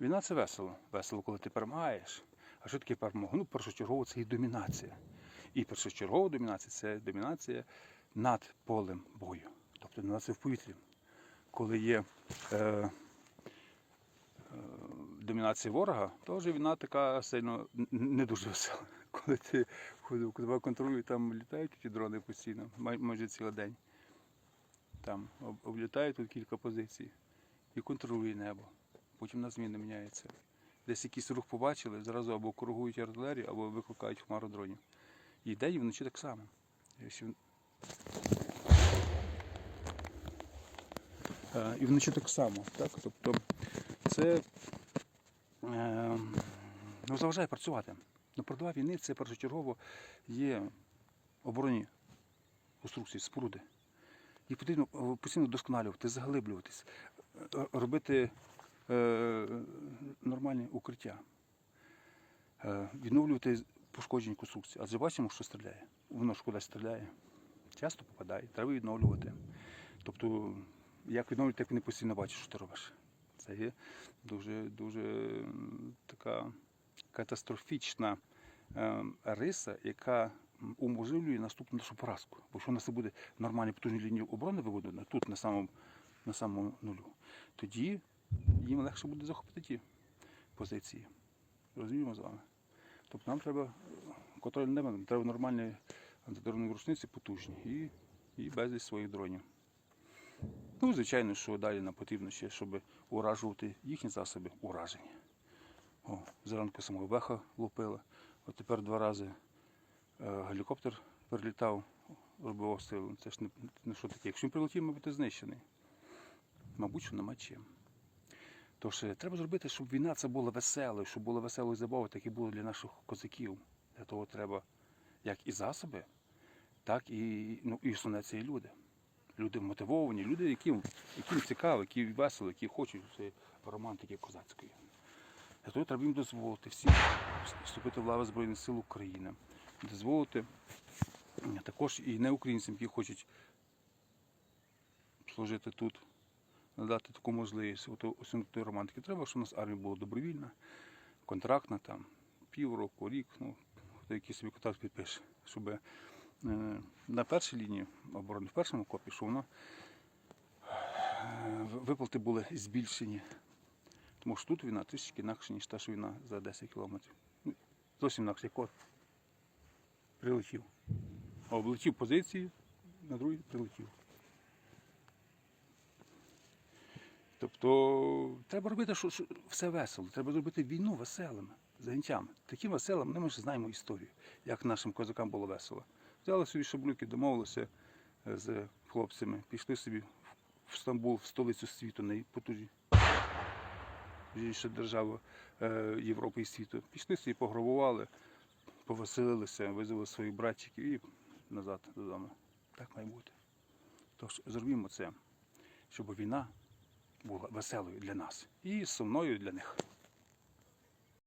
Війна це весело. Весело, коли ти перемагаєш. А що таке перемога? Ну, першочергово це і домінація. І першочергова домінація це домінація над полем бою. Тобто домінація в повітрі. Коли є е, е, домінація ворога, то вже війна така сильно не дуже весела. Коли ти тебе контролюють, там літають ті дрони постійно, майже цілий день. Там об- облітають тут кілька позицій і контролює небо. Потім на зміни міняється. Десь якийсь рух побачили, зразу або коригують артилерію, або викликають хмару дронів. І йде і вночі так само. Він- Е, І вночі так само. Так? Тобто це е, ну, заважає працювати. Ну, передова війни це першочергово є оборонні конструкції, споруди. Їх потрібно е, постійно вдосконалювати, заглиблюватись, робити е, нормальні укриття, е, відновлювати пошкоджені конструкції. Адже бачимо, що стріляє. Воно ж кудись стріляє. Часто попадає, треба відновлювати. Тобто, як відновлювати, як не постійно бачиш, що ти робиш. Це є дуже, дуже така катастрофічна е, риса, яка уможливлює наступну нашу поразку. Бо якщо у нас буде нормальної потужної лінії оборони вибудована, тут на самому, на самому нулю, тоді їм легше буде захопити ті позиції. Розуміємо з вами? Тобто нам треба контроль неба, нам треба нормальні антидронові рушниці потужні і, і безліч своїх дронів. Ну, звичайно, що далі нам потрібно ще, щоб уражувати їхні засоби ураження. О, зранку самого беха лупила. От тепер два рази е, гелікоптер прилітав, робив обстріл. Це ж не, не що таке. Якщо він прилетів, мабуть, знищений. Мабуть, що нема чим. Тож е, треба зробити, щоб війна це була веселою, щоб було веселою забавою, так і було для наших козаків. Для того треба як і засоби, так і, ну, і основне це і люди. Люди мотивовані, люди, яким, яким цікаво, які весело, які хочуть романтики козацької. Для того треба їм дозволити всім вступити в лави Збройних сил України, дозволити також і не українцям, які хочуть служити тут, надати таку можливість от, осягнути романтики. Треба, щоб у нас армія була добровільна, контрактна, там, півроку, рік, ну, хто який собі контракт підпише, щоб е, на першій лінії оборони, в першому копі, що воно е, виплати були збільшені. Тому що тут війна трішки інакше, ніж та ж війна за 10 кілометрів. Ну, Зовсім інакше, як от прилетів. Облетів позиції, на другій прилетів. Тобто треба робити що, що все весело, треба зробити війну веселими заняттями. Таким веселим ми ж знаємо історію, як нашим козакам було весело. Взяли собі шаблюки, домовилися е, з хлопцями, пішли собі в Стамбул, в столицю світу, найпотужніша держава е, Європи і світу. Пішли собі, пограбували, повеселилися, визвали своїх братчиків і назад додому. Так має бути. Тож зробімо це, щоб війна була веселою для нас і сумною для них.